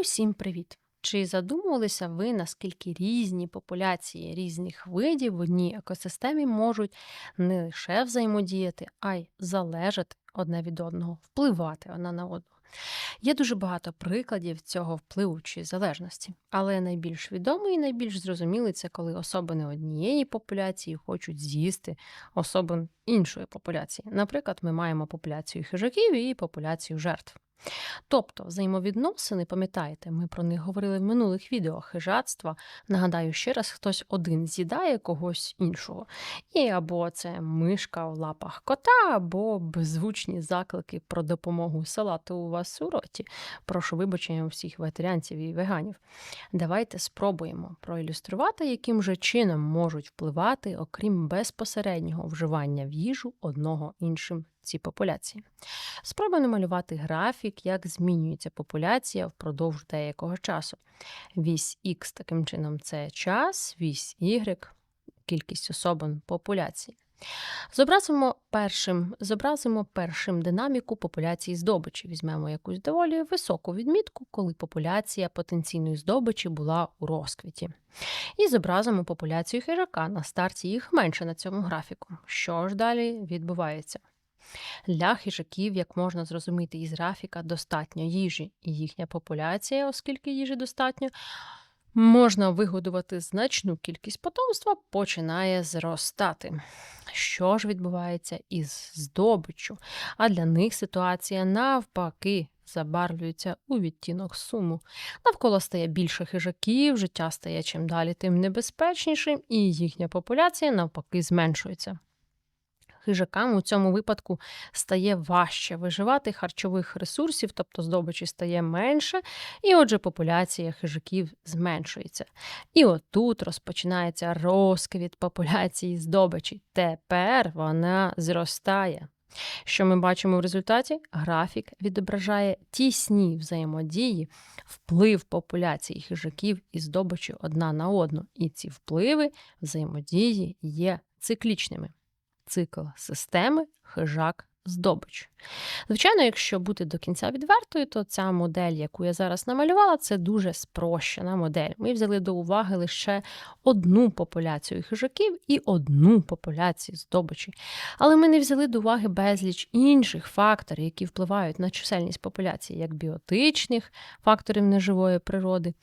Усім привіт! Чи задумувалися ви, наскільки різні популяції різних видів в одній екосистемі можуть не лише взаємодіяти, а й залежати одне від одного, впливати одна на одну? Є дуже багато прикладів цього впливу чи залежності, але найбільш відомий і найбільш зрозумілий це коли особини однієї популяції хочуть з'їсти особин іншої популяції. Наприклад, ми маємо популяцію хижаків і популяцію жертв. Тобто взаємовідносини, пам'ятаєте, ми про них говорили в минулих відео хижацтва. Нагадаю, ще раз, хтось один з'їдає когось іншого. І або це мишка в лапах кота, або беззвучні заклики про допомогу салату у вас у роті. Прошу вибачення всіх вегетаріанців і веганів. Давайте спробуємо проілюструвати, яким же чином можуть впливати, окрім безпосереднього вживання в їжу одного іншим ці популяції. Спробуємо намалювати графік, як змінюється популяція впродовж деякого часу. Вісь Х таким чином це час, вісь Y кількість особин популяції. Зобразимо першим зобразимо першим динаміку популяції здобичі. Візьмемо якусь доволі високу відмітку, коли популяція потенційної здобичі була у розквіті. І зобразимо популяцію хижака. На старті їх менше на цьому графіку. Що ж далі відбувається? Для хижаків, як можна зрозуміти із графіка, достатньо їжі, і їхня популяція, оскільки їжі достатньо, можна вигодувати значну кількість потомства, починає зростати. Що ж відбувається із здобиччю? А для них ситуація навпаки. Забарвлюється у відтінок суму. Навколо стає більше хижаків, життя стає чим далі, тим небезпечнішим, і їхня популяція навпаки зменшується хижакам у цьому випадку стає важче виживати харчових ресурсів, тобто здобичі стає менше, і отже, популяція хижаків зменшується. І отут розпочинається розквіт популяції здобичі. Тепер вона зростає. Що ми бачимо в результаті? Графік відображає тісні взаємодії, вплив популяції хижаків і здобичі одна на одну. І ці впливи взаємодії є циклічними цикл системи хижак здобич. Звичайно, якщо бути до кінця відвертою, то ця модель, яку я зараз намалювала, це дуже спрощена модель. Ми взяли до уваги лише одну популяцію хижаків і одну популяцію здобичі. Але ми не взяли до уваги безліч інших факторів, які впливають на чисельність популяції, як біотичних факторів неживої природи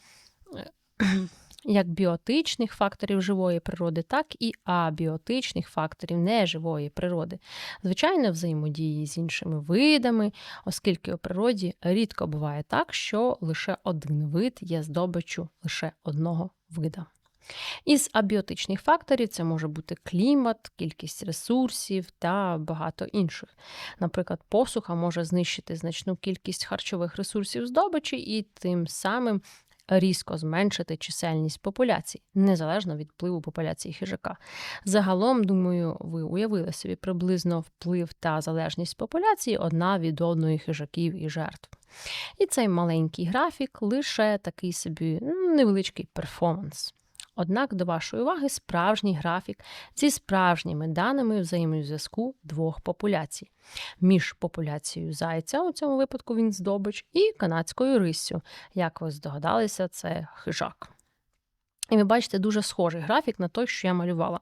як біотичних факторів живої природи, так і абіотичних факторів неживої природи, звичайно, взаємодії з іншими видами, оскільки у природі рідко буває так, що лише один вид є здобиччю лише одного вида. Із абіотичних факторів це може бути клімат, кількість ресурсів та багато інших. Наприклад, посуха може знищити значну кількість харчових ресурсів здобичі і тим самим різко зменшити чисельність популяцій, незалежно від впливу популяції хижака. Загалом, думаю, ви уявили собі приблизно вплив та залежність популяції одна від одної хижаків і жертв. І цей маленький графік лише такий собі невеличкий перформанс. Однак до вашої уваги справжній графік зі справжніми даними взаємозв'язку двох популяцій між популяцією зайця, у цьому випадку він здобич, і канадською риссю. Як ви здогадалися, це хижак. І ви бачите дуже схожий графік на той, що я малювала.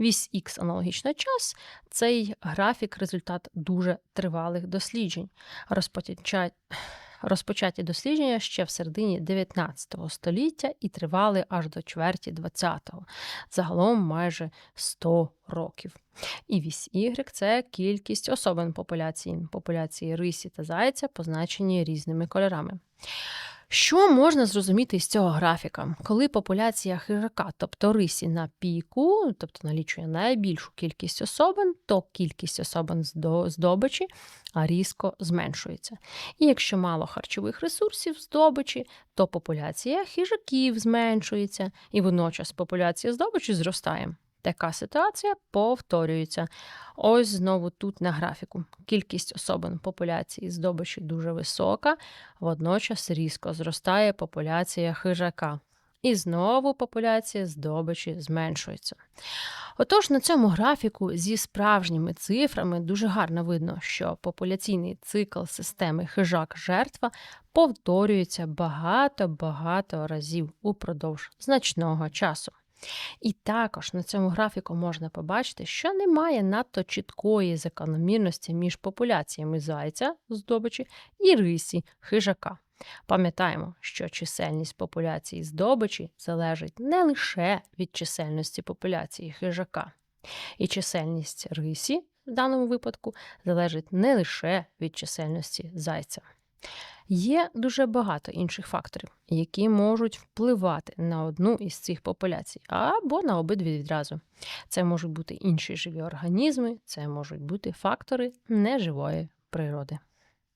Вісь Х аналогічно час. Цей графік результат дуже тривалих досліджень. Розпочать розпочаті дослідження ще в середині 19 століття і тривали аж до чверті 20-го, загалом майже 100 років. І вісь Y – це кількість особин популяції, популяції рисі та зайця, позначені різними кольорами. Що можна зрозуміти з цього графіка? Коли популяція хижака, тобто рисі на піку, тобто налічує найбільшу кількість особин, то кількість особин здобичі різко зменшується. І якщо мало харчових ресурсів здобичі, то популяція хижаків зменшується, і водночас популяція здобичі зростає. Така ситуація повторюється. Ось знову тут на графіку. Кількість особин популяції здобичі дуже висока, водночас різко зростає популяція хижака. І знову популяція здобичі зменшується. Отож, на цьому графіку зі справжніми цифрами дуже гарно видно, що популяційний цикл системи хижак-жертва повторюється багато-багато разів упродовж значного часу. І також на цьому графіку можна побачити, що немає надто чіткої закономірності між популяціями зайця здобичі і рисі хижака. Пам'ятаємо, що чисельність популяції здобичі залежить не лише від чисельності популяції хижака, і чисельність рисі в даному випадку залежить не лише від чисельності зайця. Є дуже багато інших факторів, які можуть впливати на одну із цих популяцій або на обидві відразу. Це можуть бути інші живі організми, це можуть бути фактори неживої природи.